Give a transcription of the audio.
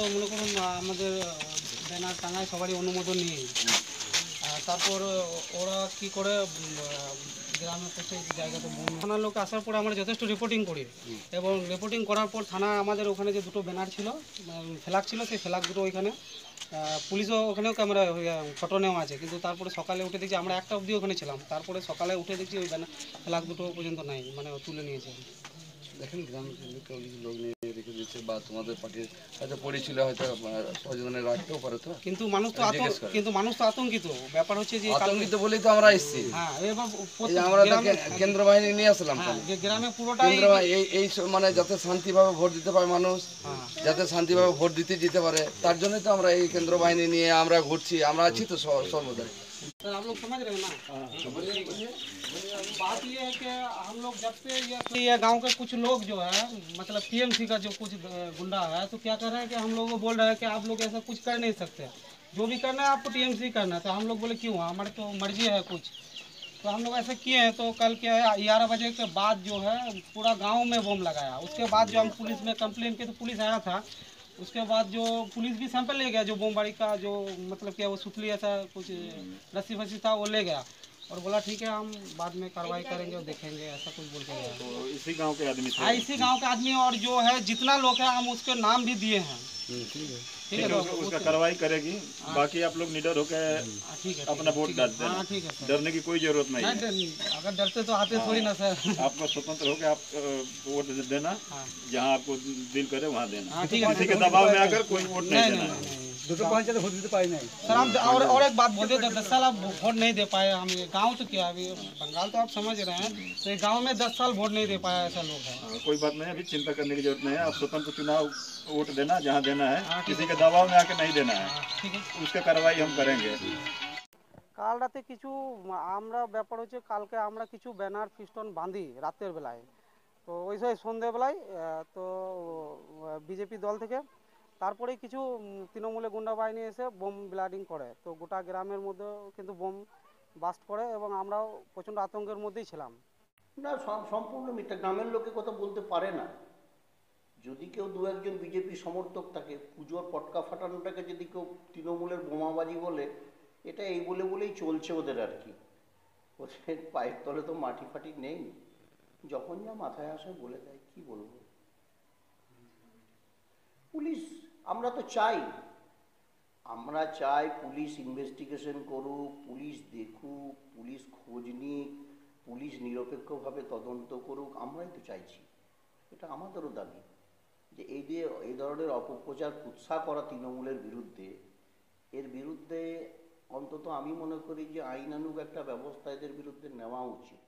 মনে করুন আমাদের ব্যানার টাঙায় সবারই অনুমোদন নিয়ে। তারপর ওরা কি করে গ্রামের পাশে জায়গাতে থানার লোক আসার পর আমরা যথেষ্ট রিপোর্টিং করি। এবং রিপোর্টিং করার পর থানা আমাদের ওখানে যে দুটো ব্যানার ছিল ফ্ল্যাগ ছিল, সেই ফ্ল্যাগ দুটো ওইখানে পুলিশও ওখানেও ক্যামেরা ফটো নেওয়া আছে। কিন্তু তারপরে সকালে উঠে দেখছি আমরা একটা অবধি ওখানে ছিলাম। তারপরে সকালে উঠে দেখছি ওই ব্যানার ফ্ল্যাগ দুটো পর্যন্ত নাই মানে তুলে নিয়েছে। দেখেন, গ্রামের লোক রেখে দিচ্ছে বা তোমাদের পার্টির হয়তো পড়েছিল হয়তো সচেতনে রাখতেও পারে তো? কিন্তু মানুষ তো কিন্তু মানুষ তো আতঙ্কিত। ব্যাপার হচ্ছে যে আতঙ্কিত বলেই তো আমরা এসেছি। হ্যাঁ আমরা কেন্দ্র বাহিনী নিয়ে আসলাম হ্যাঁ, গ্রামে পুরোটাই কেন্দ্র এই এই মানে যাতে শান্তিভাবে ভোট দিতে পারে মানুষ হ্যাঁ। যাতে শান্তিভাবে ভোট দিতে যেতে পারে তার জন্যই তো আমরা এই কেন্দ্র বাহিনী নিয়ে আমরা ঘুরছি। আমরা আছি তো সর্বদাই। सर आप लोग समझ रहे हैं ना? बात ये है कि हम लोग जब से ये ये गाँव के कुछ लोग जो है मतलब टीएमसी का जो कुछ गुंडा है तो क्या कर रहे हैं कि हम लोग को बोल रहे हैं कि आप लोग ऐसा कुछ कर नहीं सकते। जो भी करना है आपको टीएमसी करना है। तो हम लोग बोले क्यों? हमारे तो मर्ज़ी है कुछ। तो हम लोग ऐसे किए हैं तो कल क्या है ग्यारह बजे के बाद जो है पूरा गाँव में बम लगाया। उसके बाद जो हम पुलिस में कंप्लेन किए तो पुलिस आया था। उसके बाद जो पुलिस भी सैंपल ले गया जो बोमबारी का जो मतलब क्या वो सुतली ऐसा कुछ रस्सी फसी था वो ले गया। और बोला ठीक है हम बाद में कार्रवाई करेंगे और देखेंगे ऐसा कुछ बोल के गया। तो इसी गाँव के आदमी हाँ इसी गाँव के आदमी और जो है जितना लोग है हम उसके नाम भी दिए हैं। ठीक है। है, उसका- कार्रवाई करेगी। बाकी आप लोग निडर होकर हाँ, अपना वोट डाल देना हाँ। है डरने की कोई ज़रूरत नहीं है। अगर डरते तो आते थोड़ी ना सर। आपको स्वतंत्र होकर आप वोट देना। जहाँ आपको दिल करे वहाँ देना। हाँ ठीक है किसी के दबाव में आकर कोई वोट नहीं देना है। দুটো পঞ্চায়েত ভোট দিতে পারি নাই सर हम और और एक बात बोलते दस साल आप वोट नहीं दे पाए हम ये गांव तो क्या अभी बंगाल तो आप समझ रहे हैं तो ये गांव में दस साल वोट नहीं दे पाया ऐसा लोग है हाँ, कोई बात नहीं अभी चिंता करने की जरूरत नहीं है आप स्वतंत्र चुनाव वोट देना जहां देना हाँ, है ठीक किसी के दबाव में आकर नहीं देना है ठीक है उसका कार्रवाई हम करेंगे কাল রাতে কিছু আমরা ব্যাপার হচ্ছে কালকে আমরা কিছু ব্যানার ফিস্টন বাঁধি রাতের বেলায় তো ওই সময় সন্ধেবেলায় আহ, তো বিজেপি দল থেকে তারপরে কিছু তৃণমূলে গুন্ডা বাহিনী এসে বোম ব্লাডিং করে। তো গোটা গ্রামের মধ্যে কিন্তু বোম বাস্ট করে এবং আমরাও প্রচণ্ড আতঙ্কের মধ্যেই ছিলাম। না সম- সম্পূর্ণ মিথ্যা। গ্রামের লোকে কথা বলতে পারে না। যদি কেউ দু একজন বিজেপি সমর্থক থাকে, পুজোর পটকা ফাটানোটাকে যদি কেউ তৃণমূলের বোমাবাজি বলে, এটা এই বলে বলেই চলছে ওদের আর কি। ওদের পায়ের তলে তো মাটি ফাটি নেই। যখন যা মাথায় আসে বলে দেয়, কি বলব? পুলিশ, আমরা তো চাই। আমরা চাই পুলিশ ইনভেস্টিগেশন করুক, পুলিশ দেখুক, পুলিশ খোঁজ নিক, পুলিশ নিরপেক্ষভাবে তদন্ত করুক, আমরাই তো চাইছি। এটা আমাদেরও দাবি যে এই দিয়ে এই ধরনের অপপ্রচার, কুৎসা করা তৃণমূলের বিরুদ্ধে, এর বিরুদ্ধে অন্তত আমি মনে করি যে আইনানুগ একটা ব্যবস্থা এদের বিরুদ্ধে নেওয়া উচিত।